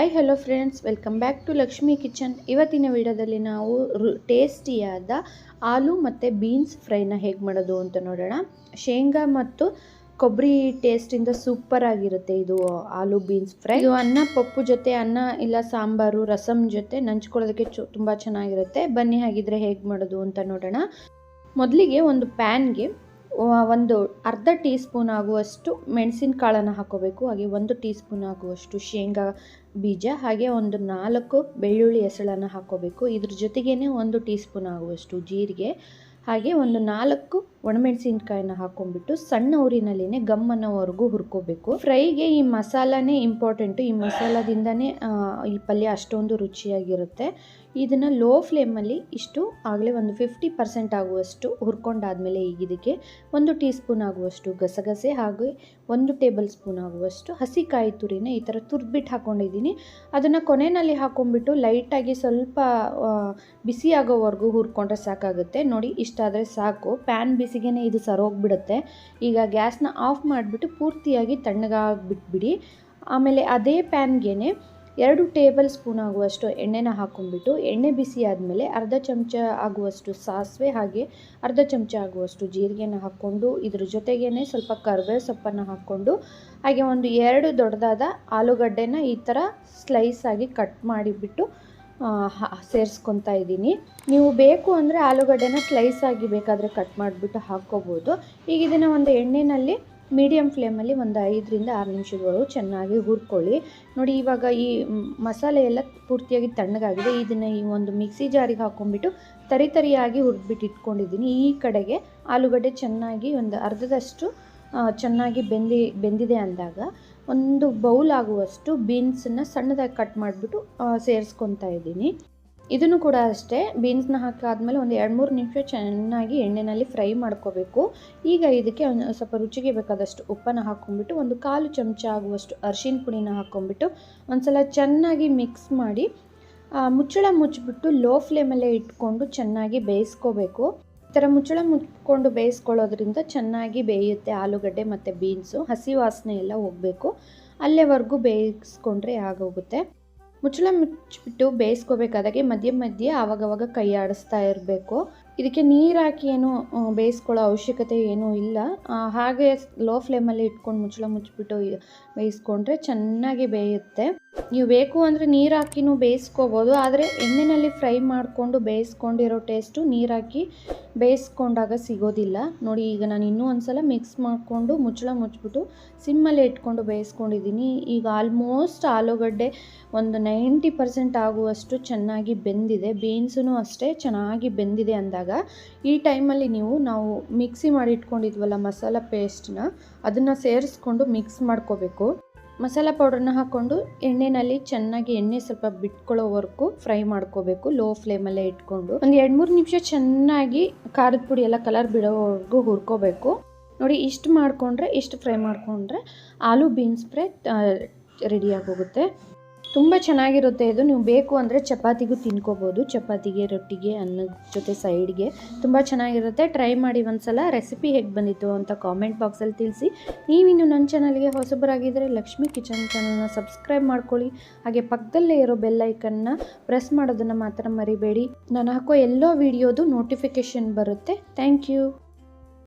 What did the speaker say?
Hi hello friends welcome back to Lakshmi kitchen ಇವತ್ತಿನ ವಿಡಿಯೋದಲ್ಲಿ ನಾವು ಟೇಸ್ಟಿಯಾದ ಆಲೂ ಮತ್ತು ಬೀನ್ಸ್ ಫ್ರೈನ ಹೇಗೆ ಮಾಡೋದು ಅಂತ ನೋಡೋಣ. ಶೇಂಗಾ ಮತ್ತು ಕೊಬ್ಬರಿ ಟೇಸ್ಟಿಂದ ಸೂಪರ್ ಆಗಿರುತ್ತೆ ಇದು ಆಲೂ ಬೀನ್ಸ್ ಫ್ರೈ ಇದು ಅನ್ನ ಪಪ್ಪು ಜೊತೆ, ಅನ್ನ ಇಲ್ಲ ಸಾಂಬಾರು ರಸಮ್ ಜೊತೆ ನಂಚ್ಕೊಳ್ಳೋದಕ್ಕೆ ಚು, ತುಂಬ ಚೆನ್ನಾಗಿರುತ್ತೆ. ಬನ್ನಿ ಹಾಗಿದ್ರೆ ಹೇಗೆ ಮಾಡೋದು ಅಂತ ನೋಡೋಣ. ಮೊದಲಿಗೆ ಒಂದು ಪ್ಯಾನ್ಗೆ ಒಂದು ಅರ್ಧ ಟೀ ಸ್ಪೂನ್ ಆಗುವಷ್ಟು ಮೆಣಸಿನಕಾಳನ್ನು ಹಾಕೋಬೇಕು. ಹಾಗೆ ಒಂದು ಟೀ ಸ್ಪೂನ್ ಆಗುವಷ್ಟು ಶೇಂಗಾ ಬೀಜ, ಹಾಗೆ ಒಂದು ನಾಲ್ಕು ಬೆಳ್ಳುಳ್ಳಿ ಹೆಸಳನ್ನು ಹಾಕೋಬೇಕು. ಇದ್ರ ಜೊತೆಗೇ ಒಂದು ಟೀ ಸ್ಪೂನ್ ಆಗುವಷ್ಟು ಜೀರಿಗೆ, ಹಾಗೆ ಒಂದು ನಾಲ್ಕು ಒಣಮೆಣಸಿನ್ಕಾಯಿನ ಹಾಕೊಂಡ್ಬಿಟ್ಟು ಸಣ್ಣ ಊರಿನಲ್ಲಿನೇ ಗಮ್ ಅನ್ನೋವರೆಗೂ ಹುರ್ಕೋಬೇಕು. ಫ್ರೈಗೆ ಈ ಮಸಾಲಾನೇ ಇಂಪಾರ್ಟೆಂಟು ಈ ಮಸಾಲಾದಿಂದನೇ ಈ ಪಲ್ಯ ಅಷ್ಟೊಂದು ರುಚಿಯಾಗಿರುತ್ತೆ. ಇದನ್ನು ಲೋ ಫ್ಲೇಮಲ್ಲಿ ಇಷ್ಟು ಆಗಲೇ ಒಂದು ಫಿಫ್ಟಿ ಪರ್ಸೆಂಟ್ ಆಗುವಷ್ಟು ಹುರ್ಕೊಂಡಾದಮೇಲೆ ಈಗ ಇದಕ್ಕೆ ಒಂದು ಟೀ ಸ್ಪೂನ್ ಆಗುವಷ್ಟು ಗಸಗಸೆ ಹಾಗೆ ಒಂದು ಟೇಬಲ್ ಸ್ಪೂನ್ ಆಗುವಷ್ಟು ಹಸಿ ಕಾಯಿ ತುರಿನ ಈ ಥರ ತುರ್ದ್ಬಿಟ್ಟು ಹಾಕ್ಕೊಂಡಿದ್ದೀನಿ ಅದನ್ನು ಕೊನೆಯಲ್ಲಿ ಹಾಕೊಂಡ್ಬಿಟ್ಟು ಲೈಟಾಗಿ ಸ್ವಲ್ಪ ಬಿಸಿ ಆಗೋವರೆಗೂ ಹುರ್ಕೊಂಡ್ರೆ ಸಾಕಾಗುತ್ತೆ. ನೋಡಿ, ಇಷ್ಟಾದರೆ ಸಾಕು. ಪ್ಯಾನ್ ಬಿಸಿಗೆ ಇದು ಸರೋಗ್ಬಿಡುತ್ತೆ. ಈಗ ಗ್ಯಾಸ್ನ ಆಫ್ ಮಾಡಿಬಿಟ್ಟು ಪೂರ್ತಿಯಾಗಿ ತಣ್ಣಗಾಗ್ಬಿಟ್ಬಿಡಿ. ಆಮೇಲೆ ಅದೇ ಪ್ಯಾನ್ಗೆ ಎರಡು ಟೇಬಲ್ ಸ್ಪೂನ್ ಆಗುವಷ್ಟು ಎಣ್ಣೆನ ಹಾಕೊಂಡ್ಬಿಟ್ಟು ಎಣ್ಣೆ ಬಿಸಿ ಆದಮೇಲೆ ಅರ್ಧ ಚಮಚ ಆಗುವಷ್ಟು ಸಾಸಿವೆ ಹಾಗೆ ಅರ್ಧ ಚಮಚ ಆಗುವಷ್ಟು ಜೀರಿಗೆನ ಹಾಕ್ಕೊಂಡು ಇದ್ರ ಜೊತೆಗೇ ಸ್ವಲ್ಪ ಕರ್ಬೇವು ಸೊಪ್ಪನ್ನು ಹಾಕ್ಕೊಂಡು ಹಾಗೆ ಒಂದು ಎರಡು ದೊಡ್ಡದಾದ ಆಲೂಗಡ್ಡೆನ ಈ ಥರ ಸ್ಲೈಸ್ ಆಗಿ ಕಟ್ ಮಾಡಿಬಿಟ್ಟು ಸೇರಿಸ್ಕೊತಾ ಇದ್ದೀನಿ. ನೀವು ಬೇಕು ಅಂದರೆ ಆಲೂಗಡ್ಡೆನ ಸ್ಲೈಸ್ ಆಗಿ ಬೇಕಾದರೆ ಕಟ್ ಮಾಡಿಬಿಟ್ಟು ಹಾಕ್ಕೋಬೋದು. ಈಗ ಇದನ್ನು ಒಂದು ಎಣ್ಣೆಯಲ್ಲಿ ಮೀಡಿಯಮ್ ಫ್ಲೇಮಲ್ಲಿ ಒಂದು ಐದರಿಂದ ಆರು ನಿಮಿಷಗಳು ಚೆನ್ನಾಗಿ ಹುರ್ಕೊಳ್ಳಿ. ನೋಡಿ, ಇವಾಗ ಈ ಮಸಾಲೆ ಎಲ್ಲ ಪೂರ್ತಿಯಾಗಿ ತಣ್ಣಗಾಗಿದೆ. ಇದನ್ನು ಈ ಒಂದು ಮಿಕ್ಸಿ ಜಾರಿಗೆ ಹಾಕ್ಕೊಂಡ್ಬಿಟ್ಟು ತರಿ ತರಿಯಾಗಿ ಹುರಿದ್ಬಿಟ್ಟು ಇಟ್ಕೊಂಡಿದ್ದೀನಿ. ಈ ಕಡೆಗೆ ಆಲೂಗಡ್ಡೆ ಚೆನ್ನಾಗಿ ಒಂದು ಅರ್ಧದಷ್ಟು ಚೆನ್ನಾಗಿ ಬೆಂದಿ, ಬೆಂದಿದೆ ಅಂದಾಗ ಒಂದು ಬೌಲ್ ಆಗುವಷ್ಟು ಬೀನ್ಸನ್ನು ಸಣ್ಣದಾಗಿ ಕಟ್ ಮಾಡಿಬಿಟ್ಟು ಸೇರಿಸ್ಕೊತಾ ಇದ್ದೀನಿ. ಇದನ್ನು ಕೂಡ ಅಷ್ಟೇ ಬೀನ್ಸ್ನ ಹಾಕಾದ್ಮೇಲೆ ಒಂದು ಎರಡು ಮೂರು ನಿಮಿಷ ಚೆನ್ನಾಗಿ ಎಣ್ಣೆಯಲ್ಲಿ ಫ್ರೈ ಮಾಡ್ಕೋಬೇಕು. ಈಗ ಇದಕ್ಕೆ ಸ್ವಲ್ಪ ರುಚಿಗೆ ಬೇಕಾದಷ್ಟು ಉಪ್ಪನ್ನು ಹಾಕ್ಕೊಂಡ್ಬಿಟ್ಟು ಒಂದು ಕಾಲು ಚಮಚ ಆಗುವಷ್ಟು ಅರಿಶಿನ ಪುಡಿನ ಹಾಕ್ಕೊಂಡ್ಬಿಟ್ಟು ಒಂದು ಚೆನ್ನಾಗಿ ಮಿಕ್ಸ್ ಮಾಡಿ ಮುಚ್ಚಳ ಮುಚ್ಚಿಬಿಟ್ಟು ಲೋ ಫ್ಲೇಮಲ್ಲೇ ಇಟ್ಕೊಂಡು ಚೆನ್ನಾಗಿ ಬೇಯಿಸ್ಕೋಬೇಕು. ಥರ ಮುಚ್ಚಳ ಮುಚ್ಕೊಂಡು ಬೇಯಿಸ್ಕೊಳ್ಳೋದ್ರಿಂದ ಚೆನ್ನಾಗಿ ಬೇಯುತ್ತೆ ಆಲೂಗಡ್ಡೆ ಮತ್ತು ಬೀನ್ಸು. ಹಸಿ ವಾಸನೆ ಎಲ್ಲ ಹೋಗಬೇಕು. ಅಲ್ಲೇವರೆಗೂ ಬೇಯಿಸ್ಕೊಂಡ್ರೆ ಆಗೋಗುತ್ತೆ. ಮುಚ್ಚಳ ಮುಚ್ಚಿಬಿಟ್ಟು ಬೇಯಿಸ್ಕೋಬೇಕಾದಾಗೆ ಮಧ್ಯ ಮಧ್ಯೆ ಆವಾಗವಾಗ ಕೈ ಆಡಿಸ್ತಾ ಇರಬೇಕು. ಇದಕ್ಕೆ ನೀರು ಹಾಕಿ ಏನು ಬೇಯಿಸ್ಕೊಳ್ಳೋ ಅವಶ್ಯಕತೆ ಏನೂ ಇಲ್ಲ. ಹಾಗೆ ಲೋ ಫ್ಲೇಮಲ್ಲಿ ಇಟ್ಕೊಂಡು ಮುಚ್ಚಳ ಮುಚ್ಚಿಬಿಟ್ಟು ಬೇಯಿಸ್ಕೊಂಡ್ರೆ ಚೆನ್ನಾಗಿ ಬೇಯುತ್ತೆ. ನೀವು ಬೇಕು ಅಂದರೆ ನೀರು ಹಾಕಿನೂ ಬೇಯಿಸ್ಕೋಬೋದು. ಆದರೆ ಎಣ್ಣೆಯಲ್ಲಿ ಫ್ರೈ ಮಾಡಿಕೊಂಡು ಬೇಯಿಸ್ಕೊಂಡಿರೋ ಟೇಸ್ಟು ನೀರು ಹಾಕಿ ಬೇಯಿಸ್ಕೊಂಡಾಗ ಸಿಗೋದಿಲ್ಲ. ನೋಡಿ, ಈಗ ನಾನು ಇನ್ನೂ ಒಂದು ಸಲ ಮಿಕ್ಸ್ ಮಾಡಿಕೊಂಡು ಮುಚ್ಚಳ ಮುಚ್ಚಿಬಿಟ್ಟು ಸಿಮ್ಮಲ್ಲೇ ಇಟ್ಕೊಂಡು ಬೇಯಿಸ್ಕೊಂಡಿದ್ದೀನಿ. ಈಗ ಆಲ್ಮೋಸ್ಟ್ ಆಲೂಗಡ್ಡೆ ಒಂದು ನೈಂಟಿ ಪರ್ಸೆಂಟ್ ಆಗುವಷ್ಟು ಚೆನ್ನಾಗಿ ಬೆಂದಿದೆ. ಬೀನ್ಸೂ ಅಷ್ಟೇ ಚೆನ್ನಾಗಿ ಬೆಂದಿದೆ ಅಂದಾಗ ಈ ಟೈಮಲ್ಲಿ ನೀವು, ನಾವು ಮಿಕ್ಸಿ ಮಾಡಿ ಇಟ್ಕೊಂಡಿದ್ವಲ್ಲ ಮಸಾಲ ಪೇಸ್ಟನ್ನ ಅದನ್ನು ಸೇರಿಸ್ಕೊಂಡು ಮಿಕ್ಸ್ ಮಾಡ್ಕೋಬೇಕು. ಮಸಾಲ ಪೌಡ್ರನ್ನ ಹಾಕ್ಕೊಂಡು ಎಣ್ಣೆನಲ್ಲಿ ಚೆನ್ನಾಗಿ ಎಣ್ಣೆ ಸ್ವಲ್ಪ ಬಿಟ್ಕೊಳ್ಳೋವರೆಗೂ ಫ್ರೈ ಮಾಡ್ಕೋಬೇಕು ಲೋ ಫ್ಲೇಮಲ್ಲೇ ಇಟ್ಕೊಂಡು. ಒಂದು ಎರಡು ಮೂರು ನಿಮಿಷ ಚೆನ್ನಾಗಿ ಖಾರದ ಪುಡಿ ಎಲ್ಲ ಕಲರ್ ಬಿಡೋವರೆಗೂ ಹುರ್ಕೋಬೇಕು. ನೋಡಿ, ಇಷ್ಟು ಮಾಡಿಕೊಂಡ್ರೆ, ಇಷ್ಟು ಫ್ರೈ ಮಾಡಿಕೊಂಡ್ರೆ ಆಲೂ ಬೀನ್ಸ್ ಫ್ರೈ ರೆಡಿಯಾಗಿ ಹೋಗುತ್ತೆ ತುಂಬ ಚೆನ್ನಾಗಿರುತ್ತೆ ಇದು. ನೀವು ಬೇಕು ಅಂದರೆ ಚಪಾತಿಗೂ ತಿನ್ಕೋಬೋದು. ಚಪಾತಿಗೆ, ರೊಟ್ಟಿಗೆ, ಅನ್ನದ ಜೊತೆ ಸೈಡ್ಗೆ ತುಂಬ ಚೆನ್ನಾಗಿರುತ್ತೆ. ಟ್ರೈ ಮಾಡಿ ಒಂದ್ಸಲ. ರೆಸಿಪಿ ಹೇಗೆ ಬಂದಿತ್ತು ಅಂತ ಕಾಮೆಂಟ್ ಬಾಕ್ಸಲ್ಲಿ ತಿಳಿಸಿ. ನೀವಿನ್ನು ನನ್ನ ಚಾನಲ್ಗೆ ಹೊಸಬರಾಗಿದ್ದರೆ ಲಕ್ಷ್ಮಿ ಕಿಚನ್ ಚಾನಲ್ನ ಸಬ್ಸ್ಕ್ರೈಬ್ ಮಾಡ್ಕೊಳ್ಳಿ. ಹಾಗೆ ಪಕ್ಕದಲ್ಲೇ ಇರೋ ಬೆಲ್ಲೈಕನ್ನ ಪ್ರೆಸ್ ಮಾಡೋದನ್ನು ಮಾತ್ರ ಮರಿಬೇಡಿ. ನಾನು ಹಾಕೋ ಎಲ್ಲೋ ವಿಡಿಯೋದು ನೋಟಿಫಿಕೇಷನ್ ಬರುತ್ತೆ. Thank you